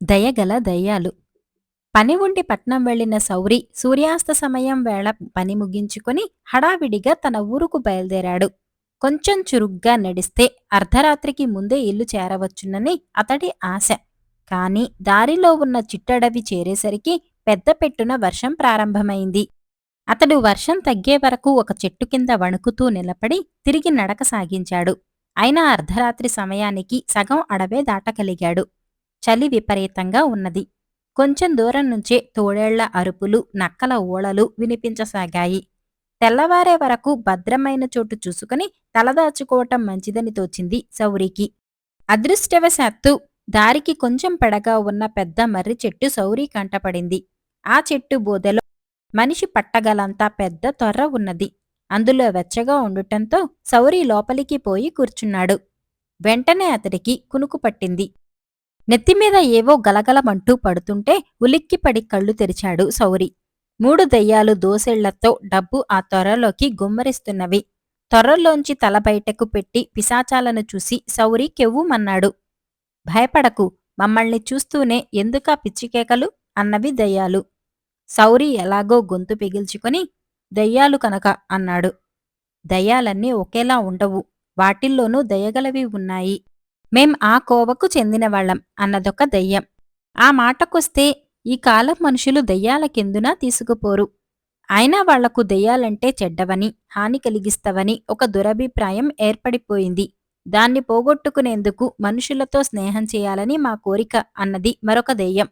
దయగల దయ్యాలు. పని ఉండి పట్నం వెళ్ళిన సౌరి సూర్యాస్త సమయం వేళ పని ముగించుకుని హడావిడిగా తన ఊరుకు బయలుదేరాడు. కొంచెం చురుగ్గా నడిస్తే అర్ధరాత్రికి ముందే ఇల్లు చేరవచ్చునని అతడి ఆశ. కాని దారిలో ఉన్న చిట్టడవి చేరేసరికి పెద్ద పెట్టున వర్షం ప్రారంభమైంది. అతడు వర్షం తగ్గే వరకు ఒక చెట్టు కింద వణుకుతూ నిలబడి తిరిగి నడక సాగించాడు. అయినా అర్ధరాత్రి సమయానికి సగం అడవే దాటగలిగాడు. చలి విపరీతంగా ఉన్నది. కొంచెం దూరం నుంచే తోడేళ్ళ అరుపులు నక్కల ఊళలు వినిపించసాగాయి. తెల్లవారే వరకు భద్రమైన చోటు చూసుకుని తలదాచుకోవటం మంచిదని తోచింది సౌరికి. అదృష్టవశాత్తు దారికి కొంచెం పెడగా ఉన్న పెద్ద మర్రి చెట్టు సౌరి కంటపడింది. ఆ చెట్టు బోదెలో మనిషి పట్టగలంత పెద్ద తొర్ర ఉన్నది. అందులో వెచ్చగా ఉండటంతో సౌరి లోపలికి పోయి కూర్చున్నాడు. వెంటనే అతడికి కునుకు పట్టింది. నెత్తిమీద ఏవో గలగలమంటూ పడుతుంటే ఉలిక్కిపడి కళ్ళు తెరిచాడు సౌరి. మూడు దయ్యాలు దోసెళ్ళతో డబ్బు ఆ త్వరలోకి గుమ్మరిస్తున్నవి. త్వరలోంచి తల బయటకు పెట్టి పిశాచాలను చూసి సౌరి కెవ్వుమన్నాడు. భయపడకు మమ్మల్ని చూస్తూనే ఎందుకా పిచ్చికేకలు? అన్నవి దయ్యాలు. సౌరి ఎలాగో గొంతు పిగిల్చుకుని దయ్యాలు కనుక అన్నాడు. దయ్యాలన్నీ ఒకేలా ఉండవు వాటిల్లోనూ దయగలవి ఉన్నాయి. మేం ఆ కోవకు చెందినవాళ్ళం అన్నదొక దయ్యం. ఆ మాటకొస్తే ఈ కాలం మనుషులు దయ్యాలకెందునా తీసుకుపోరు. అయినా వాళ్ళకు దెయ్యాలంటే చెడ్డవని హాని కలిగిస్తవని ఒక దురభిప్రాయం ఏర్పడిపోయింది. దాన్ని పోగొట్టుకునేందుకు మనుషులతో స్నేహం చేయాలని మా కోరిక అన్నది మరొక దెయ్యం.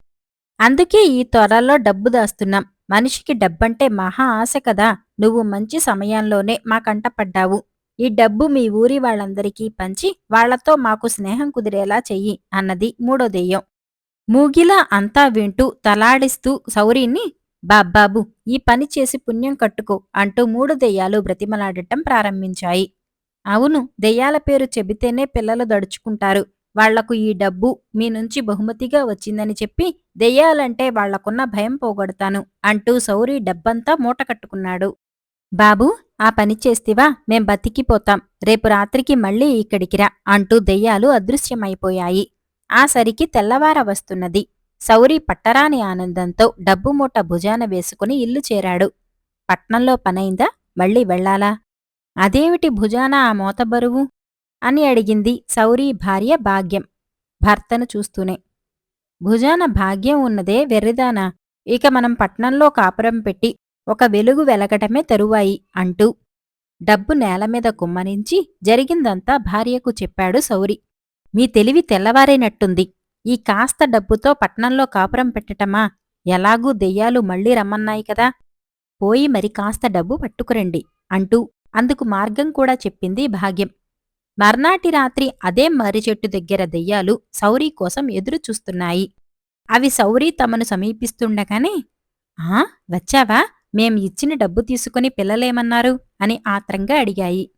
అందుకే ఈ త్వరలో డబ్బు దాస్తున్నాం. మనిషికి డబ్బంటే మహా ఆశ కదా. నువ్వు మంచి సమయంలోనే మా కంటపడ్డావు ఈ డబ్బు మీ ఊరి వాళ్ళందరికీ పంచి వాళ్ళతో మాకు స్నేహం కుదిరేలా చెయ్యి అన్నది మూడో దెయ్యం మూగిలా అంతా వింటూ తలాడిస్తూ సౌరీని బాబ్బాబు ఈ పని చేసి పుణ్యం కట్టుకో అంటూ మూడు దెయ్యాలు బ్రతిమలాడటం ప్రారంభించాయి. అవును దెయ్యాల పేరు చెబితేనే పిల్లలు దడుచుకుంటారు. వాళ్ళకు ఈ డబ్బు మీ నుంచి బహుమతిగా వచ్చిందని చెప్పి దెయ్యాలంటే వాళ్ళకున్న భయం పోగొడతాను అంటూ సౌరి డబ్బంతా మూట కట్టుకున్నాడు. బాబూ ఆ పని చేస్తివా? మేం బతికిపోతాం. రేపు రాత్రికి మళ్ళీ ఇక్కడికిరా అంటూ దెయ్యాలు అదృశ్యమైపోయాయి. ఆ సరికి తెల్లవార వస్తున్నది. సౌరి పట్టరాని ఆనందంతో డబ్బు మూట భుజాన వేసుకుని ఇల్లు చేరాడు. పట్నంలో పనైందా? మళ్ళీ వెళ్ళాలా? అదేమిటి భుజాన ఆ మోతబరువు అని అడిగింది సౌరీ భార్య భాగ్యం. భర్తను చూస్తూనే. భుజాన భాగ్యం ఉన్నదే వెర్రిదానా? ఇక మనం పట్నంలో కాపురం పెట్టి ఒక వెలుగు వెలగటమే తరువాయి అంటూ డబ్బు నేల మీద కుమ్మరించి జరిగిందంతా భార్యకు చెప్పాడు సౌరి. మీ తెలివి తెల్లవారేనట్టుంది. ఈ కాస్త డబ్బుతో పట్నంలో కాపురం పెట్టటమా? ఎలాగూ దెయ్యాలు మళ్ళీ రమ్మన్నాయి కదా. పోయి మరి కాస్త డబ్బు పట్టుకురండి అంటూ అందుకు మార్గం కూడా చెప్పింది భాగ్యం. మర్నాటి రాత్రి అదే మర్రి చెట్టు దగ్గర దెయ్యాలు సౌరీ కోసం ఎదురు చూస్తున్నాయి. అవి సౌరీ తమను సమీపిస్తుండగానే ఆ? వచ్చావా? మేం ఇచ్చిన డబ్బు తీసుకుని పిల్లలేమన్నారు? అని ఆత్రంగా అడిగాయి.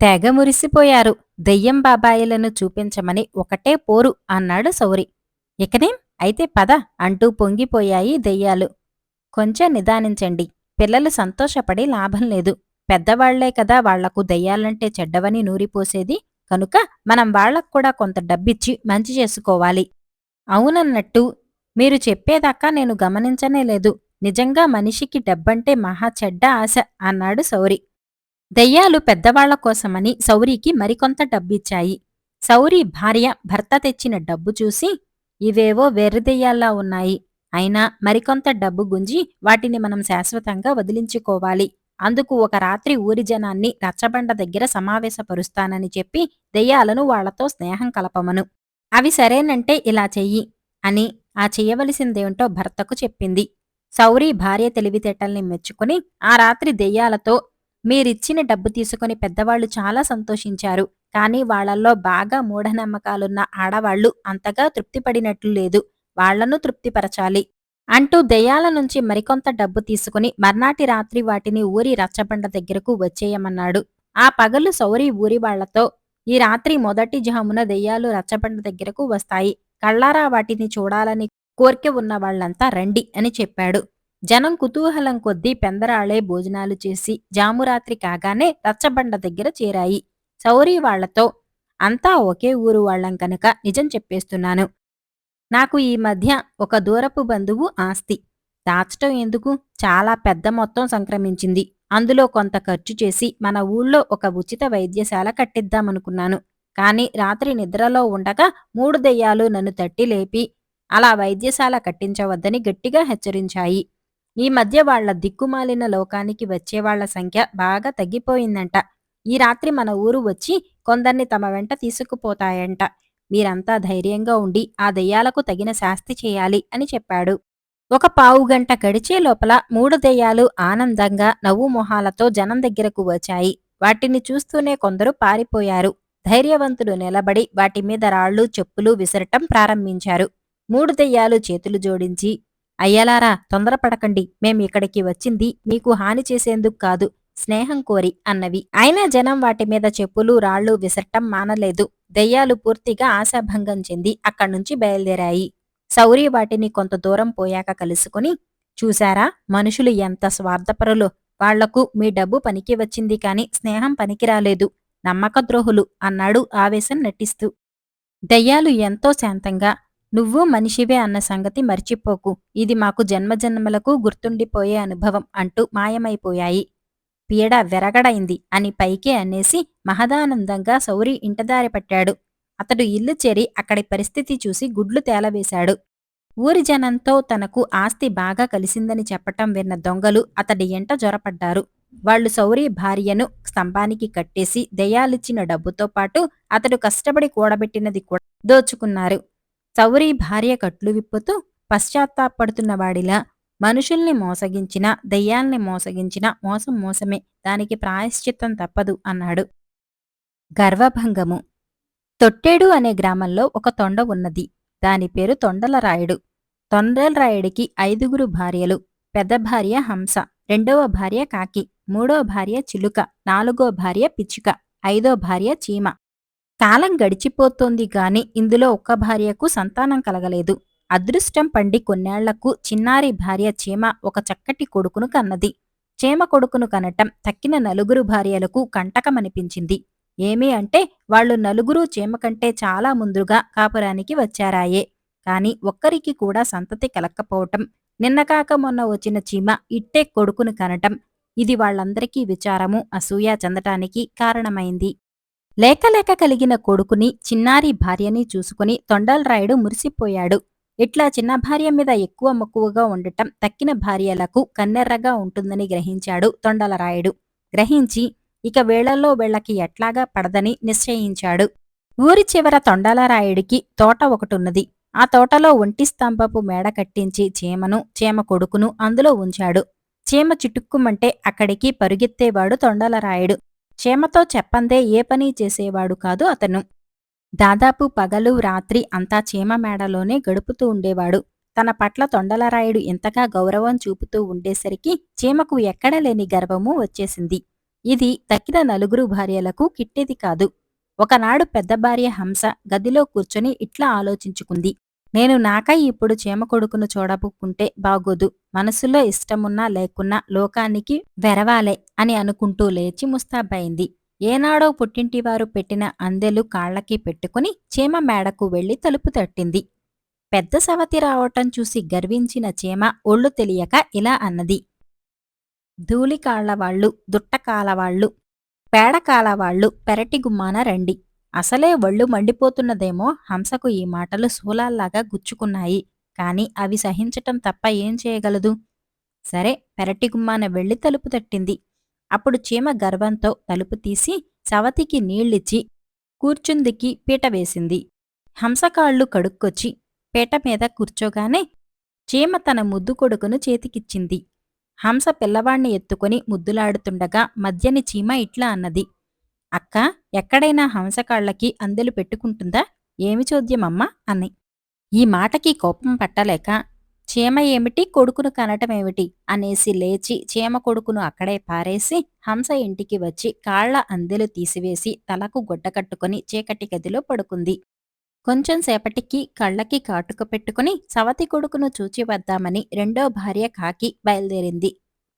తెగ మురిసిపోయారు. దెయ్యం బాబాయిలను చూపించమని ఒకటే పోరు అన్నాడు సౌరి. ఇకనేం? అయితే పద అంటూ పొంగిపోయాయి దెయ్యాలు. కొంచెం నిదానించండి. పిల్లలు సంతోషపడి లాభం లేదు. పెద్దవాళ్ళే కదా వాళ్ళకు దెయ్యాలంటే చెడ్డవని నూరిపోసేది. కనుక మనం వాళ్ళకు కూడా కొంత డబ్బిచ్చి మంచి చేసుకోవాలి. అవునన్నట్టు మీరు చెప్పేదాకా నేను గమనించనే లేదు. నిజంగా మనిషికి డబ్బంటే మహా చెడ్డ ఆశ అన్నాడు సౌరి. దెయ్యాలు పెద్దవాళ్ళ కోసమని సౌరికి మరికొంత డబ్బిచ్చాయి. సౌరి భార్య భర్త తెచ్చిన డబ్బు చూసి ఇవేవో వెర్రిదెయ్యాల్లా ఉన్నాయి. అయినా మరికొంత డబ్బు గుంజి వాటిని మనం శాశ్వతంగా వదిలించుకోవాలి. అందుకు ఒక రాత్రి ఊరి జనాన్ని రచ్చబండ దగ్గర సమావేశపరుస్తానని చెప్పి దెయ్యాలను వాళ్ళతో స్నేహం కలపమను. అవి సరేనంటే ఇలా చెయ్యి అని ఆ చెయ్యవలసిందేంటో భర్తకు చెప్పింది. సౌరి భార్య తెలివితేటల్ని మెచ్చుకుని ఆ రాత్రి దెయ్యాలతో మీరిచ్చిన డబ్బు తీసుకుని పెద్దవాళ్ళు చాలా సంతోషించారు. కానీ వాళ్ళల్లో బాగా మూఢనమ్మకాలున్న ఆడవాళ్ళు అంతగా తృప్తిపడినట్లు లేదు. వాళ్ళను తృప్తిపరచాలి అంటూ దెయ్యాల నుంచి మరికొంత డబ్బు తీసుకుని మర్నాటి రాత్రి వాటిని ఊరి రచ్చబండ దగ్గరకు వచ్చేయమన్నాడు. ఆ పగలు సౌరి ఊరి వాళ్ళతో ఈ రాత్రి మొదటి జామున దెయ్యాలు రచ్చబండ దగ్గరకు వస్తాయి. కళ్ళారా వాటిని చూడాలని కోర్కె ఉన్న వాళ్ళంతా రండి అని చెప్పాడు. జనం కుతూహలం కొద్దీ పెందరాళే భోజనాలు చేసి జామురాత్రి కాగానే రచ్చబండ దగ్గర చేరాయి. సౌరీ వాళ్ళతో అంతా ఒకే ఊరు వాళ్ళం కనుక నిజం చెప్పేస్తున్నాను. నాకు ఈ మధ్య ఒక దూరపు బంధువు ఆస్తి. దాచటం ఎందుకు? చాలా పెద్ద మొత్తం సంక్రమించింది. అందులో కొంత ఖర్చు చేసి మన ఊళ్ళో ఒక ఉచిత వైద్యశాల కట్టిద్దామనుకున్నాను. కాని రాత్రి నిద్రలో ఉండగా మూడు దెయ్యాలు నన్ను తట్టి లేపి అలా వైద్యశాల కట్టించవద్దని గట్టిగా హెచ్చరించాయి. ఈ మధ్య వాళ్ళ దిక్కుమాలిన లోకానికి వచ్చేవాళ్ళ సంఖ్య బాగా తగ్గిపోయిందంట. ఈ రాత్రి మన ఊరు వచ్చి కొందర్ని తమ వెంట తీసుకుపోతాయంట. మీరంతా ధైర్యంగా ఉండి ఆ దెయ్యాలకు తగిన శాస్తి చేయాలి అని చెప్పాడు. ఒక పావు గంట గడిచే లోపల మూడు దెయ్యాలు ఆనందంగా నవ్వు మొహాలతో జనం దగ్గరకు వచ్చాయి. వాటిని చూస్తూనే కొందరు పారిపోయారు. ధైర్యవంతులు నిలబడి వాటి మీద రాళ్ళు చెప్పులు విసరటం ప్రారంభించారు. మూడు దెయ్యాలు చేతులు జోడించి అయ్యలారా తొందరపడకండి. మేం ఇక్కడికి వచ్చింది. మీకు హాని చేసేందుకు కాదు స్నేహం కోరి అన్నవి. అయినా జనం వాటి మీద చెప్పులు రాళ్ళు విసరటం మానలేదు. దెయ్యాలు పూర్తిగా ఆశాభంగం చెంది అక్కడి నుంచి బయలుదేరాయి. సౌరి వాటిని కొంత దూరం పోయాక కలుసుకుని చూశారా మనుషులు ఎంత స్వార్థపరులో. వాళ్ళకు మీ డబ్బు పనికి వచ్చింది కాని స్నేహం పనికిరాలేదు నమ్మకద్రోహులు అన్నాడు ఆవేశం నటిస్తూ. దయ్యాలు ఎంతో శాంతంగా నువ్వు మనిషివే అన్న సంగతి మర్చిపోకు. ఇది మాకు జన్మజన్మలకు గుర్తుండిపోయే అనుభవం అంటూ మాయమైపోయాయి. పీడ వెరగడైంది అని పైకే అనేసి మహదానందంగా సౌరి ఇంటదారి పట్టాడు. అతడు ఇల్లు చేరి అక్కడి పరిస్థితి చూసి గుడ్లు తేలవేశాడు. ఊరి జనంతో తనకు ఆస్తి బాగా కలిసిందని చెప్పటం విన్న దొంగలు అతడి ఎంట జొరపడ్డారు. వాళ్ళు సౌరి భార్యను స్తంభానికి కట్టేసి దయాలిచ్చిన డబ్బుతో పాటు అతడు కష్టపడి కూడబెట్టినది కూడా దోచుకున్నారు. సౌరి భార్య కట్లు విప్పుతూ పశ్చాత్తాపడుతున్న వాడిలా మనుషుల్ని మోసగించినా దెయ్యాల్ని మోసగించినా మోసం మోసమే దానికి ప్రాయశ్చిత్తం తప్పదు అన్నాడు. గర్వభంగము. తొట్టేడు అనే గ్రామంలో ఒక తొండ ఉన్నది. దాని పేరు తొండలరాయుడు. తొండలరాయుడికి ఐదుగురు భార్యలు. పెద్ద భార్య హంస రెండవ భార్య కాకి మూడో భార్య చిలుక నాలుగో భార్య పిచ్చుక ఐదో భార్య చీమ. కాలం గడిచిపోతోంది గాని ఇందులో ఒక్క భార్యకు సంతానం కలగలేదు. అదృష్టం పండి కొన్నేళ్ళకు చిన్నారి భార్య చీమ ఒక చక్కటి కొడుకును కన్నది. చీమ కొడుకును కనటం తక్కిన నలుగురు భార్యలకు కంటకమనిపించింది. ఏమీ అంటే వాళ్ళు నలుగురు చీమ కంటే చాలా ముందుగా కాపురానికి వచ్చారాయే. కాని ఒక్కరికి కూడా సంతతి కలక్కపోవటం నిన్నకాక మొన్న వచ్చిన చీమ ఇట్టే కొడుకును కనటం ఇది వాళ్ళందరికీ విచారము అసూయ చెందటానికి కారణమైంది. లేకలేక కలిగిన కొడుకుని చిన్నారి భార్యని చూసుకుని తొండలరాయుడు మురిసిపోయాడు. ఇట్లా చిన్న భార్య మీద ఎక్కువ మక్కువగా ఉండటం తక్కిన భార్యలకు కన్నెర్రగా ఉంటుందని గ్రహించాడు తొండలరాయుడు గ్రహించి ఇక వేళల్లో వీళ్ళకి ఎట్లాగా పడదని నిశ్చయించాడు. ఊరి చివర తొండలరాయుడికి తోట ఒకటున్నది. ఆ తోటలో ఒంటి స్తంభపు మేడ కట్టించి చీమను చీమ కొడుకును అందులో ఉంచాడు. చీమ చిటుక్కుమంటే అక్కడికి పరుగెత్తేవాడు తొండలరాయుడు క్షేమతో చెప్పందే ఏ పని చేసేవాడు కాదు అతను. దాదాపు పగలు రాత్రి అంతా చీమ మేడలోనే గడుపుతూ ఉండేవాడు. తన పట్ల తొండలరాయుడు ఎంతగా గౌరవం చూపుతూ ఉండేసరికి చీమకు ఎక్కడలేని గర్వము వచ్చేసింది. ఇది తక్కిన నలుగురు భార్యలకు కిట్టేది కాదు. ఒకనాడు పెద్ద భార్య హంస గదిలో కూర్చొని ఇట్లా ఆలోచించుకుంది. నేను నాకై ఇప్పుడు చేమ కొడుకును చూడబుక్కుంటే బాగోదు. మనసులో ఇష్టమున్నా లేకున్నా లోకానికి వెరవాలే అని అనుకుంటూ లేచి ముస్తాబైంది ఏనాడో పుట్టింటివారు పెట్టిన అందెలు కాళ్ళకి పెట్టుకుని చీమ మేడకు వెళ్ళి తలుపు తట్టింది. పెద్ద సవతి రావటం చూసి గర్వించిన చీమ ఒళ్ళు తెలియక ఇలా అన్నది. ధూళికాళ్ళవాళ్ళు దుట్టకాలవాళ్ళు పేడకాలవాళ్ళు పెరటి గుమ్మాన రండి. అసలే ఒళ్ళు మండిపోతున్నదేమో హంసకు ఈ మాటలు శూలాల్లాగా గుచ్చుకున్నాయి. కాని అవి సహించటం తప్ప ఏం చేయగలదు? సరే పెరటి గుమ్మాన వెళ్ళి తలుపు తట్టింది. అప్పుడు చీమ గర్వంతో తలుపు తీసి సవతికి నీళ్ళిచ్చి కూర్చుందికి పీట వేసింది. హంసకాళ్ళు కడుక్కొచ్చి పీట మీద కూర్చోగానే చీమ తన ముద్దు కొడుకును చేతికిచ్చింది. హంస పిల్లవాణ్ణి ఎత్తుకుని ముద్దులాడుతుండగా మధ్యని చీమ ఇట్లా అన్నది. అక్క ఎక్కడైనా హంసకాళ్ళకి అందెలు పెట్టుకుంటుందా? ఏమి చోద్యమమ్మా? అని. ఈ మాటకి కోపం పట్టలేక చీమ ఏమిటి? కొడుకును కనటమేమిటి అనేసి లేచి చీమ కొడుకును అక్కడే పారేసి హంస ఇంటికి వచ్చి కాళ్ళ అందెలు తీసివేసి తలకు గుడ్డ కట్టుకుని చీకటి గదిలో పడుకుంది. కొంచెం సేపటికి కళ్ళకి కాటుక పెట్టుకుని సవతి కొడుకును చూచి వద్దామని రెండో భార్య కాకి బయలుదేరింది.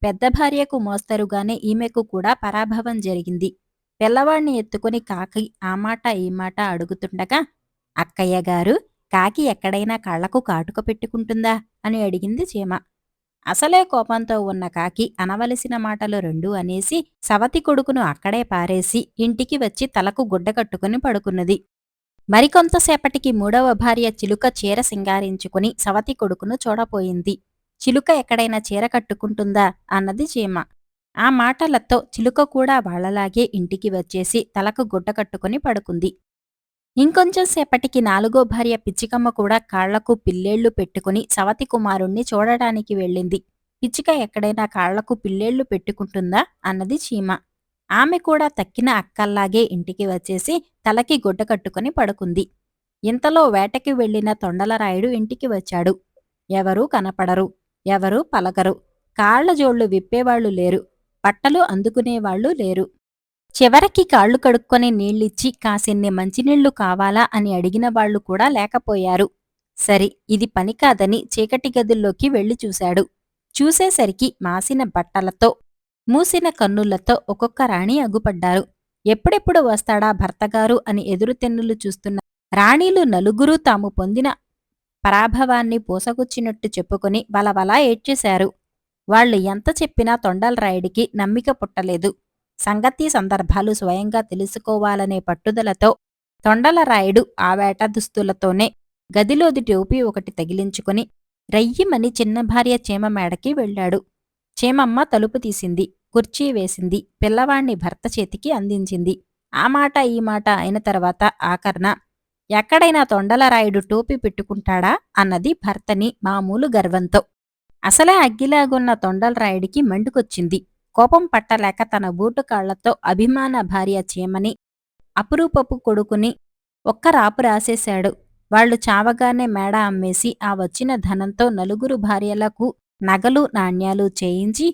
పెద్ద భార్యకు మోస్తరుగానే ఈమెకు కూడా పరాభవం జరిగింది. పిల్లవాడిని ఎత్తుకుని కాకి ఆ మాట ఈ మాట అడుగుతుండగా అక్కయ్య గారు కాకి ఎక్కడైనా కళ్ళకు కాటుక పెట్టుకుంటుందా? అని అడిగింది చీమ. అసలే కోపంతో ఉన్న కాకి అనవలసిన మాటలు రెండు అనేసి సవతి కొడుకును అక్కడే పారేసి ఇంటికి వచ్చి తలకు గుడ్డ కట్టుకుని పడుకున్నది. మరికొంతసేపటికి మూడవ భార్య చిలుక చీర సింగారించుకుని సవతి కొడుకును చూడపోయింది. చిలుక ఎక్కడైనా చీర కట్టుకుంటుందా? అన్నది చీమ. ఆ మాటలతో చిలుక కూడా వాళ్ళలాగే ఇంటికి వచ్చేసి తలకు గుడ్డ కట్టుకుని పడుకుంది. ఇంకొంచెం సేపటికి నాలుగో భార్య పిచ్చికమ్మ కూడా కాళ్ళకు పిల్లేళ్ళు పెట్టుకుని సవతి కుమారుణ్ణి చూడటానికి వెళ్ళింది. పిచ్చిక ఎక్కడైనా కాళ్ళకు పిల్లేళ్ళు పెట్టుకుంటుందా? అన్నది చీమ. ఆమె కూడా తక్కిన అక్కల్లాగే ఇంటికి వచ్చేసి తలకి గుడ్డ కట్టుకుని పడుకుంది. ఇంతలో వేటకి వెళ్ళిన తొండలరాయుడు ఇంటికి వచ్చాడు. ఎవరూ కనపడరు. ఎవరూ పలకరు. కాళ్ళ జోళ్ళు విప్పేవాళ్ళు లేరు. బట్టలు అందుకునేవాళ్ళు లేరు. చివరికి కాళ్ళు కడుక్కొని నీళ్ళిచ్చి కాసిన్ని మంచినీళ్ళు కావాలా? అని అడిగిన వాళ్ళు కూడా లేకపోయారు. సరి ఇది పని కాదని చీకటి గదుల్లోకి వెళ్ళి చూశాడు. చూసేసరికి మాసిన బట్టలతో మూసిన కన్నులతో ఒక్కొక్క రాణి అగుపడ్డారు. ఎప్పుడెప్పుడు వస్తాడా భర్తగారు? అని ఎదురుతెన్నులు చూస్తున్న రాణీలు నలుగురూ తాము పొందిన పరాభవాన్ని పూసగుచ్చినట్టు చెప్పుకుని వలవలా ఏడ్చేశారు. వాళ్ళు ఎంత చెప్పినా తొండలరాయుడికి నమ్మిక పుట్టలేదు. సంగతి సందర్భాలు స్వయంగా తెలుసుకోవాలనే పట్టుదలతో తొండలరాయుడు ఆ వేట దుస్తులతోనే గదిలోది టోపీ ఒకటి తగిలించుకుని రయ్యిమని చిన్న భార్య చీమ మేడకి వెళ్ళాడు. చీమమ్మ తలుపు తీసింది కుర్చీ వేసింది పిల్లవాణ్ణి భర్త చేతికి అందించింది. ఆ మాట ఈ మాట అయిన తర్వాత ఆకర్ణ ఎక్కడైనా తొండలరాయుడు టోపీ పెట్టుకుంటాడా? అన్నది భర్తని మామూలు గర్వంతో. అసలే అగ్గిలాగున్న తొండలరాయుడికి మండుకొచ్చింది. కోపం పట్టలేక తన బూటు కాళ్ళతో అభిమాన భార్య చీమని అపురూపపు కొడుకుని ఒక్క రాపు రాసేశాడు. వాళ్ళు చావగానే మేడ అమ్మేసి ఆ వచ్చిన ధనంతో నలుగురు భార్యలకు నగలు నాణ్యాలు చేయించి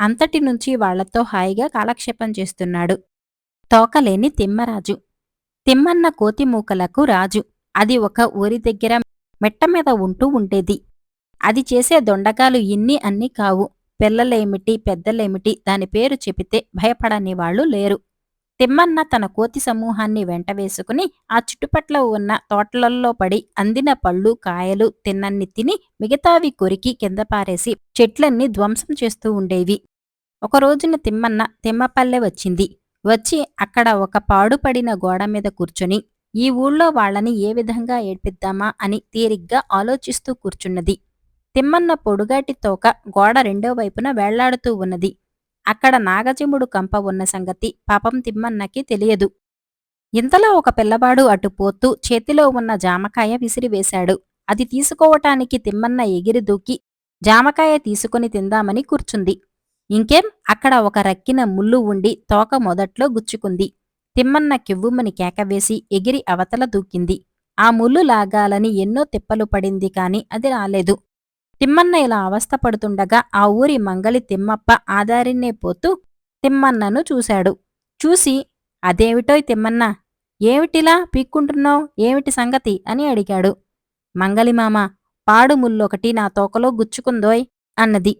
అంతటి నుంచి వాళ్ళతో హాయిగా కాలక్షేపం చేస్తున్నాడు. తోకలేని తిమ్మరాజు. తిమ్మన్న కోతిమూకలకు రాజు. అది ఒక ఊరి దగ్గర మెట్ట మీద ఉంటూ ఉండేది. అది చేసే దొండకాలు ఇన్ని అన్ని కావు. పిల్లలేమిటి పెద్దలేమిటి? దాని పేరు చెబితే భయపడని వాళ్ళు లేరు. తిమ్మన్న తన కోతి సమూహాన్ని వెంటవేసుకుని ఆ చుట్టుపట్ల ఉన్న తోటలలో పడి అందిన పళ్ళు కాయలు తిన్నన్ని తిని మిగతావి కొరికి కింద పారేసి చెట్లన్నీ ధ్వంసం చేస్తూ ఉండేవి. ఒక రోజున తిమ్మన్న తిమ్మపల్లె వచ్చింది. వచ్చి అక్కడ ఒక పాడుపడిన గోడ మీద కూర్చుని ఈ ఊళ్ళో వాళ్ళని ఏ విధంగా ఏడ్పిద్దామా? అని తీరిగ్గా ఆలోచిస్తూ కూర్చున్నది. తిమ్మన్న పొడుగాటి తోక గోడ రెండో వైపున వేళ్ళాడుతూ ఉన్నది. అక్కడ నాగజముడు కంప ఉన్న సంగతి పాపం తిమ్మన్నకి తెలియదు. ఇంతలో ఒక పిల్లవాడు అటు పోతూ చేతిలో ఉన్న జామకాయ విసిరివేశాడు అది తీసుకోవటానికి తిమ్మన్న ఎగిరి దూకి జామకాయ తీసుకుని తిందామని కూర్చుంది. ఇంకేం? అక్కడ ఒక రక్కిన ముల్లు ఉండి తోక మొదట్లో గుచ్చుకుంది. తిమ్మన్న కివ్వుమని కేకవేసి ఎగిరి అవతల దూకింది. ఆ ముల్లు లాగాలని ఎన్నో తిప్పలు పడింది కాని అది రాలేదు. తిమ్మన్న ఇలా అవస్థపడుతుండగా ఆ ఊరి మంగలి తిమ్మప్ప ఆదారిన్నే పోతూ తిమ్మన్నను చూశాడు. చూసి అదేమిటోయ్ తిమ్మన్న? ఏమిటిలా పీక్కుంటున్నావు? ఏమిటి సంగతి? అని అడిగాడు. మంగలిమామ పాడు ముల్లొకటి నా తోకలో గుచ్చుకుందోయ్ అన్నది.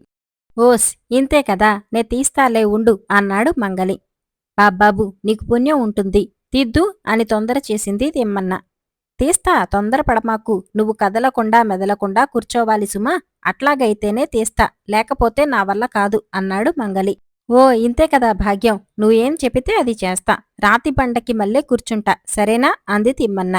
ఓస్ ఇంతే కదా నే తీస్తాలే ఉండు అన్నాడు మంగలి. బాబ్బాబు నీకు పుణ్యం ఉంటుంది. తీద్దు అని తొందర చేసింది తిమ్మన్న. తీస్తా తొందరపడమాకు. నువ్వు కదలకుండా మెదలకుండా కూర్చోవాలి సుమా. అట్లాగైతేనే తీస్తా. లేకపోతే నా వల్ల కాదు అన్నాడు మంగలి. ఓ ఇంతే కదా భాగ్యం. నువ్వేం చెపితే అది చేస్తా. రాతి బండకి మళ్ళీ కూర్చుంటా. సరేనా? అంది తిమ్మన్న.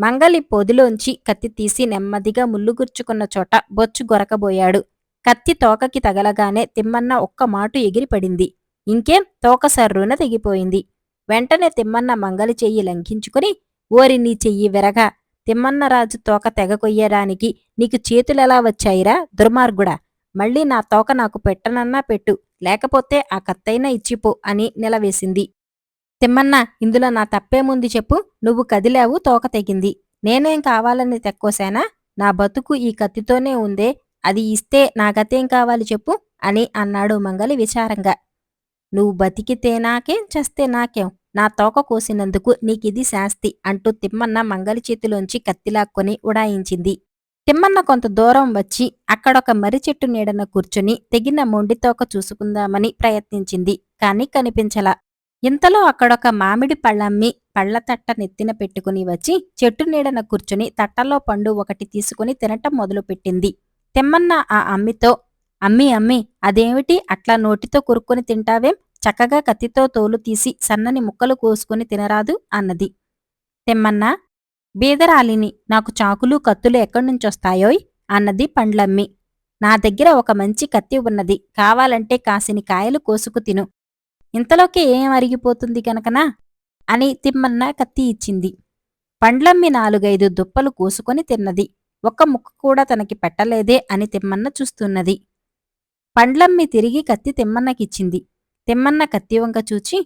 మంగలి పొదిలోంచి కత్తి తీసి నెమ్మదిగా ముల్లు గుర్చుకున్న చోట బొచ్చు గొరకబోయాడు. కత్తి తోకకి తగలగానే తిమ్మన్న ఒక్క మాటు ఎగిరిపడింది. ఇంకేం? తోక సర్రున తెగిపోయింది. వెంటనే తిమ్మన్న మంగలి చెయ్యి లంఘించుకుని ఓరి నీ చెయ్యి విరగా. తిమ్మన్నరాజు తోక తెగ కొయ్యడానికి నీకు చేతులెలా వచ్చాయిరా దుర్మార్గుడా? మళ్ళీ నా తోక నాకు పెట్టనన్నా పెట్టు. లేకపోతే ఆ కత్తైనా ఇచ్చిపో అని నిలవేసింది. తిమ్మన్న ఇందులో నా తప్పేముంది చెప్పు? నువ్వు కదిలావు తోక తెగింది. నేనేం కావాలని తెక్కోశానా? నా బతుకు ఈ కత్తితోనే ఉందే. అది ఇస్తే నా గతేం కావాలి చెప్పు అని అన్నాడు మంగలి విచారంగా. నువ్వు బతికితే నాకేం చస్తే నాకేం? నా తోక కోసినందుకు నీకిది శాస్తి అంటూ తిమ్మన్న మంగలి చేతిలోంచి కత్తిలాక్కొని ఉడాయించింది. తిమ్మన్న కొంత దూరం వచ్చి అక్కడొక మర్రి చెట్టు నీడన కూర్చుని తెగిన మొండితోక చూసుకుందామని ప్రయత్నించింది కాని కనిపించలా. ఇంతలో అక్కడొక మామిడి పళ్ళమ్మి పళ్ళ తట్ట నెత్తిన పెట్టుకుని వచ్చి చెట్టు నీడన కూర్చుని తట్టలో పండు ఒకటి తీసుకుని తినటం మొదలుపెట్టింది. తిమ్మన్న ఆ అమ్మితో అమ్మి అమ్మి అదేమిటి అట్లా నోటితో కొరుక్కొని తింటావేం? చక్కగా కత్తితో తోలు తీసి సన్నని ముక్కలు కోసుకుని తినరాదు అన్నది. తెమ్మన్నా బీదరాలిని నాకు చాకులు కత్తులు ఎక్కడ్నుంచొస్తాయోయ్ అన్నది పండ్లమ్మి. నా దగ్గర ఒక మంచి కత్తి ఉన్నది. కావాలంటే కాసిని కాయలు కోసుకు తిను. ఇంతలోకే ఏం అరిగిపోతుంది గనకనా? అని తిమ్మన్న కత్తి ఇచ్చింది. పండ్లమ్మి నాలుగైదు దుప్పలు కోసుకొని తిన్నది. ఒక్క ముక్క కూడా తనకి పెట్టలేదే అని తిమ్మన్న చూస్తున్నది. పండ్లమ్మి తిరిగి కత్తి తిమ్మన్నకిచ్చింది. తిమ్మన్న కత్తి వంక చూచి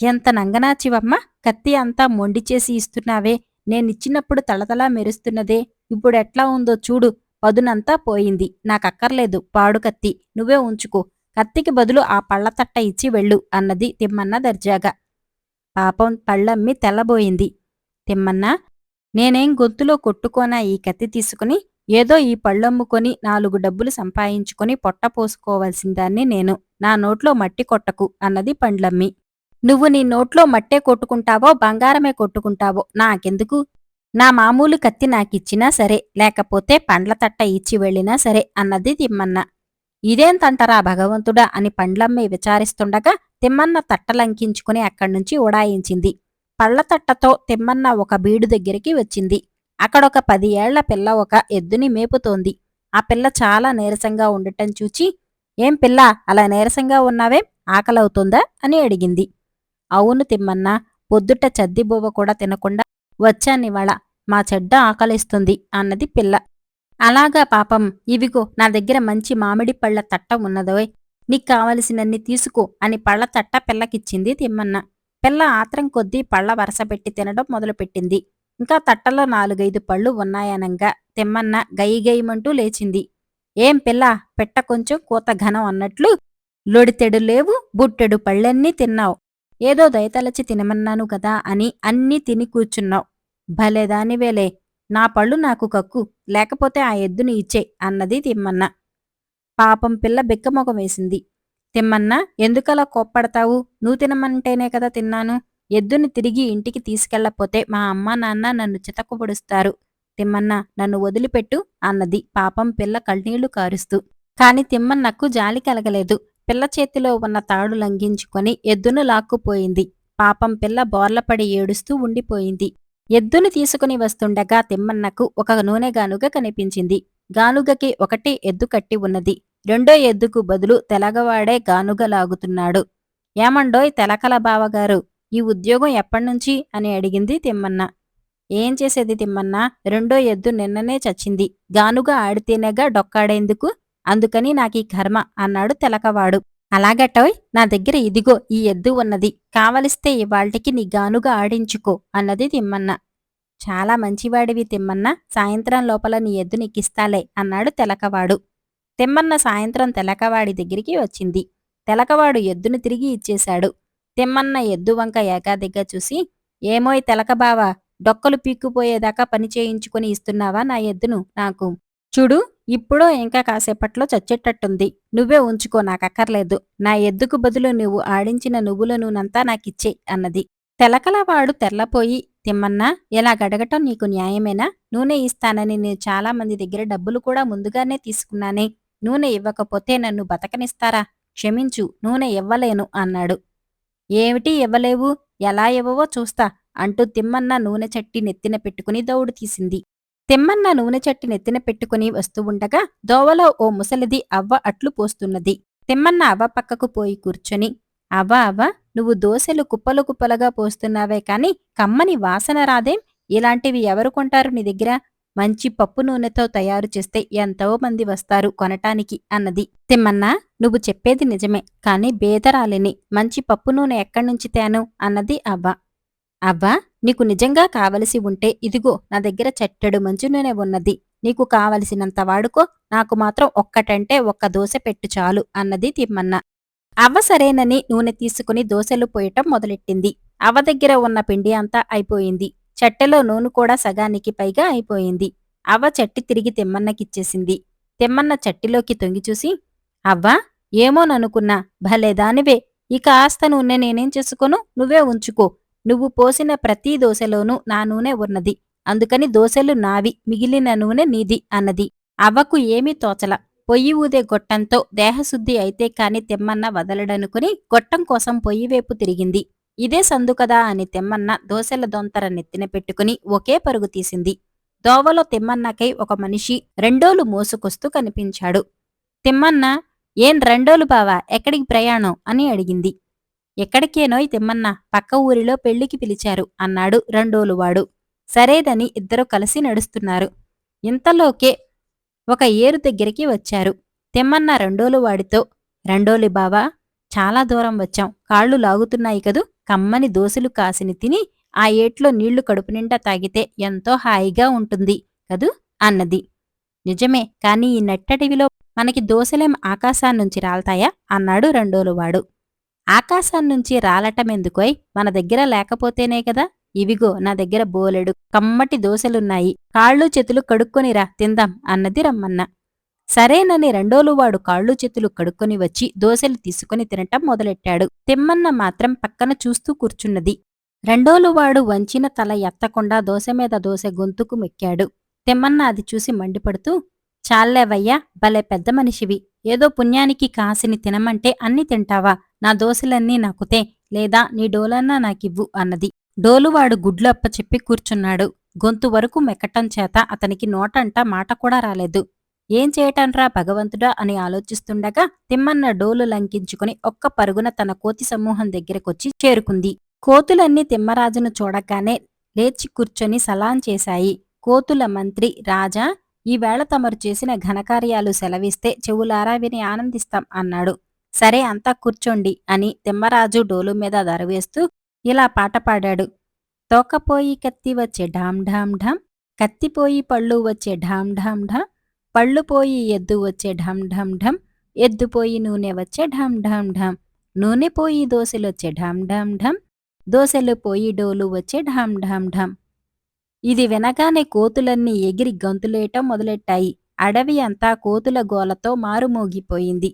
ఎంత నంగనాచివమ్మ కత్తి అంతా మొండిచేసి ఇస్తున్నావే. నేనిచ్చినప్పుడు తలతలా మెరుస్తున్నదే. ఇప్పుడెట్లా ఉందో చూడు. పదునంతా పోయింది. నాకక్కర్లేదు. పాడు కత్తి. నువ్వే ఉంచుకో. కత్తికి బదులు ఆ పళ్ళతట్ట ఇచ్చి వెళ్ళు అన్నది తిమ్మన్న దర్జాగా. పాపం పళ్ళమ్మి తెల్లబోయింది. తిమ్మన్న నేనేం గొంతులో కొట్టుకోనా ఈ కత్తి తీసుకుని? ఏదో ఈ పళ్ళమ్ముకొని నాలుగు డబ్బులు సంపాదించుకొని పొట్ట పోసుకోవలసిందాన్ని నేను. నా నోట్లో మట్టి కొట్టకు అన్నది పండ్లమ్మి. నువ్వు నీ నోట్లో మట్టే కొట్టుకుంటావో బంగారమే కొట్టుకుంటావో నాకెందుకు? నా మామూలు కత్తి నాకిచ్చినా సరే లేకపోతే పండ్ల తట్ట ఇచ్చి వెళ్ళినా సరే అన్నది తిమ్మన్న. ఇదేంతంటరా భగవంతుడా అని పండ్లమ్మి విచారిస్తుండగా తిమ్మన్న తట్టలంకించుకుని అక్కడ్నుంచి ఉడాయించింది పళ్ళతట్టతో తిమ్మన్న ఒక బీడు దగ్గరికి వచ్చింది. అక్కడొక పది ఏళ్ళ పిల్ల ఒక ఎద్దుని మేపుతోంది. ఆ పిల్ల చాలా నీరసంగా ఉండటం చూచి ఏం పిల్ల అలా నీరసంగా ఉన్నావే? ఆకలవుతుందా? అని అడిగింది. అవును తిమ్మన్న పొద్దుట చద్దిబువ్వ కూడా తినకుండా వచ్చానివాళ మా చెడ్డ ఆకలిస్తుంది అన్నది పిల్ల. అలాగా పాపం. ఇవిగో నా దగ్గర మంచి మామిడి పళ్ళ తట్ట ఉన్నదోయ్. నీకు కావలసినన్ని తీసుకో అని పళ్ళ తట్ట పిల్లకిచ్చింది తిమ్మన్న. పిల్ల ఆత్రం కొద్దీ పళ్ళ వరసపెట్టి తినడం మొదలుపెట్టింది. ఇంకా తట్టలో నాలుగైదు పళ్ళు ఉన్నాయనంగా తిమ్మన్న గయ్యగయ్యమంటూ లేచింది. ఏం పిల్ల పెట్ట కొంచెం కూత ఘనం అన్నట్లు లొడితెడు లేవు బుట్టెడు పళ్ళన్నీ తిన్నావు. ఏదో దయతలచి తినమన్నాను కదా అని అన్నీ తిని కూర్చున్నావు. భలేదానివేలే నా పళ్ళు నాకు కక్కు లేకపోతే ఆ ఎద్దుని ఇచ్చే అన్నది తిమ్మన్న. పాపం పిల్ల బిక్కమొగం వేసింది. తిమ్మన్న ఎందుకలా కోప్పడతావు? నువ్వు తినమంటేనే కదా తిన్నాను. ఎద్దుని తిరిగి ఇంటికి తీసుకెళ్ళపోతే మా అమ్మ నాన్న నన్ను చితక్కుపొడుస్తారు. తిమ్మన్న నన్ను వదిలిపెట్టు అన్నది పాపం పిల్ల కళ్ళనీళ్ళు కారుస్తూ. కాని తిమ్మన్నకు జాలి కలగలేదు. పిల్ల చేతిలో ఉన్న తాడు లంఘించుకొని ఎద్దును లాక్కుపోయింది. పాపం పిల్ల బోర్లపడి ఏడుస్తూ ఉండిపోయింది. ఎద్దును తీసుకుని వస్తుండగా తిమ్మన్నకు ఒక నూనె గానుగ కనిపించింది. గానుగకి ఒకటి ఎద్దు కట్టి ఉన్నది. రెండో ఎద్దుకు బదులు తెలగవాడే గానుగ లాగుతున్నాడు. ఏమండోయ్ తెలకల బావగారు? ఈ ఉద్యోగం ఎప్పటినుంచి అని అడిగింది తిమ్మన్న. ఏం చేసేది తిమ్మన్న? రెండో ఎద్దు నిన్ననే చచ్చింది. గానుగా ఆడితేనేగా డొక్కాడేందుకు? అందుకని నాకు ఈ కర్మ అన్నాడు తెలకవాడు. అలాగటోయ్ నా దగ్గర ఇదిగో ఈ ఎద్దు ఉన్నది. కావలిస్తే ఇవాళ్టికి నీ గానుగా ఆడించుకో అన్నది తిమ్మన్న. చాలా మంచివాడివి తిమ్మన్న. సాయంత్రం లోపల నీ ఎద్దు నీకిస్తాలే అన్నాడు తెలకవాడు. తిమ్మన్న సాయంత్రం తెలకవాడి దగ్గరికి వచ్చింది. తెలకవాడు ఎద్దును తిరిగి ఇచ్చేశాడు. తిమ్మన్న ఎద్దు వంక ఏకాదిగ్గా చూసి ఏమోయ్ తెలకబావా డొక్కలు పీక్కుపోయేదాకా పని చేయించుకుని ఇస్తున్నావా నా ఎద్దును? నాకు చూడు ఇప్పుడో ఇంకా కాసేపట్లో చచ్చేటట్టుంది. నువ్వే ఉంచుకో నాకక్కర్లేదు. నా ఎద్దుకు బదులు నువ్వు ఆడించిన నువ్వుల నూనంతా నాకిచ్చే అన్నది. తెలకలవాడు తెల్లపోయి తిమ్మన్నా ఇలా గడగటం నీకు న్యాయమేనా? నూనె ఇస్తానని నేను చాలా మంది దగ్గర డబ్బులు కూడా ముందుగానే తీసుకున్నానే. నూనె ఇవ్వకపోతే నన్ను బతకనిస్తారా? క్షమించు నూనె ఇవ్వలేను అన్నాడు. ఏమిటి ఇవ్వలేవు? ఎలా ఇవ్వవో చూస్తా అంటూ తిమ్మన్న నూనె చట్టి నెత్తిన పెట్టుకుని దౌడు తీసింది. తిమ్మన్న నూనె చట్టి నెత్తిన పెట్టుకుని వస్తూ ఉండగా దోవలో ఓ ముసలిది అవ్వ అట్లు పోస్తున్నది. తిమ్మన్న అవ్వ పక్కకు పోయి కూర్చొని అవ్వ అవ్వ నువ్వు దోశలు కుప్పలు కుప్పలుగా పోస్తున్నావే కాని కమ్మని వాసన రాదేం? ఇలాంటివి ఎవరు కొంటారు నీ దగ్గర? మంచి పప్పు నూనెతో తయారు చేస్తే ఎంతో మంది వస్తారు కొనటానికి అన్నది. తిమ్మన్నా నువ్వు చెప్పేది నిజమే కాని బేదరాలిని మంచి పప్పు నూనె ఎక్కడ్నుంచి తేను అన్నది అవ్వ. అవ్వా నీకు నిజంగా కావలసి ఉంటే ఇదిగో నా దగ్గర చెట్టెడు మంచి నూనె ఉన్నది. నీకు కావలసినంత వాడుకో నాకు మాత్రం ఒక్కటంటే ఒక్క దోశ పెట్టు చాలు అన్నది తిమ్మన్న. అవ్వ సరేనని నూనె తీసుకుని దోశలు పోయటం మొదలెట్టింది. అవ్వ దగ్గర ఉన్న పిండి అంతా అయిపోయింది. చెట్టెలో నూనె కూడా సగానికి పైగా అయిపోయింది. అవ్వ చట్టి తిరిగి తిమ్మన్నకిచ్చేసింది. తిమ్మన్న చట్టిలోకి తొంగిచూసి అవ్వా ఏమోననుకున్నా భలేదానివే ఇక ఆస్త నూనె నేనేం చేసుకోను? నువ్వే ఉంచుకో. నువ్వు పోసిన ప్రతి దోశలోనూ నా నూనె ఉన్నది. అందుకని దోశలు నావి మిగిలిన నూనె నీది అన్నది. అవ్వకు ఏమీ తోచల. పొయ్యి ఊదే గొట్టంతో దేహశుద్ధి అయితే కాని తెమ్మన్న వదలడనుకుని గొట్టం కోసం పొయ్యివైపు తిరిగింది. ఇదే సందు కదా అని తెమ్మన్న దోశల దొంతర నెత్తిన పెట్టుకుని ఒకే పరుగు తీసింది. దోవలో తిమ్మన్నకై ఒక మనిషి రెండోలు మోసుకొస్తూ కనిపించాడు. తిమ్మన్న ఏం రెండోలు బావా? ఎక్కడికి ప్రయాణం? అని అడిగింది. ఎక్కడికేనోయ్ తిమ్మన్న పక్క ఊరిలో పెళ్ళికి పిలిచారు అన్నాడు రెండోలువాడు సరేదని ఇద్దరు కలిసి నడుస్తున్నారు. ఇంతలోకే ఒక ఏరు దగ్గరికి వచ్చారు. తిమ్మన్న రెండోలు వాడితో రెండోలి బావా చాలా దూరం వచ్చాం. కాళ్ళు లాగుతున్నాయి కదూ? కమ్మని దోశలు కాసిని తిని ఆ ఏట్లో నీళ్ళు కడుపు నిండా తాగితే ఎంతో హాయిగా ఉంటుంది కదూ? అన్నది. నిజమే కాని ఈ నెట్టటివిలో మనకి దోశలేం ఆకాశాన్నుంచి రాల్తాయా? అన్నాడు రెండోలువాడు. ఆకాశాన్నుంచి రాలటమెందుకోయ్? మన దగ్గర లేకపోతేనే కదా? ఇవిగో నా దగ్గర బోలెడు కమ్మటి దోశలున్నాయి. కాళ్ళు చేతులు కడుక్కొనిరా తిందాం అన్నది రమ్మన్న. సరేనని రెండోలువాడు కాళ్ళు చేతులు కడుక్కొని వచ్చి దోశలు తీసుకుని తినటం మొదలెట్టాడు. తిమ్మన్న మాత్రం పక్కన చూస్తూ కూర్చున్నది. రెండోలువాడు వంచిన తల ఎత్తకుండా దోశ మీద దోశ గొంతుకు మెక్కాడు. తిమ్మన్న అది చూసి మండిపడుతూ చాలేవయ్యా భలే పెద్ద మనిషివి. ఏదో పుణ్యానికి కాసిని తినమంటే అన్ని తింటావా? నా దోశలన్నీ నాకుతే లేదా నీ డోలన్నా నాకివ్వు అన్నది. డోలువాడు గుడ్లు అప్పచెప్పి కూర్చున్నాడు. గొంతు వరకు మెక్కటం చేత అతనికి నోటంట మాట కూడా రాలేదు. ఏం చేయటంరా భగవంతుడా అని ఆలోచిస్తుండగా తిమ్మన్న డోలు లంకించుకుని ఒక్క పరుగున తన కోతి సమూహం దగ్గరకొచ్చి చేరుకుంది. కోతులన్నీ తిమ్మరాజును చూడగానే లేచి కూర్చొని సలాం చేశాయి. కోతుల మంత్రి రాజా ఈవేళ తమరు చేసిన ఘనకార్యాలు సెలవిస్తే చెవులారా విని ఆనందిస్తాం అన్నాడు. సరే అంతా కూర్చోండి అని తిమ్మరాజు డోలు మీద దరవేస్తూ ఇలా పాట పాడాడు. తోకపోయి కత్తి వచ్చే ఢామ్ ఢామ్ ఢామ్ కత్తిపోయి పళ్ళు వచ్చే ఢామ్ ఢామ్ ఢామ్ పళ్ళు పోయి ఎద్దు వచ్చే ఢమ్ ఢమ్ ఢమ్ ఎద్దు పోయి నూనె వచ్చే ఢమ్ ఢమ్ ఢమ్ నూనె పోయి దోశలొచ్చే ఢమ్ ఢమ్ ఢమ్ దోశలు పోయి డోలు వచ్చే ఢమ్ ఢమ్ ఢమ్. ఇది వినగానే కోతులన్నీ ఎగిరి గంతులేయటం మొదలెట్టాయి. అడవి అంతా కోతుల గోలతో మారుమోగిపోయింది.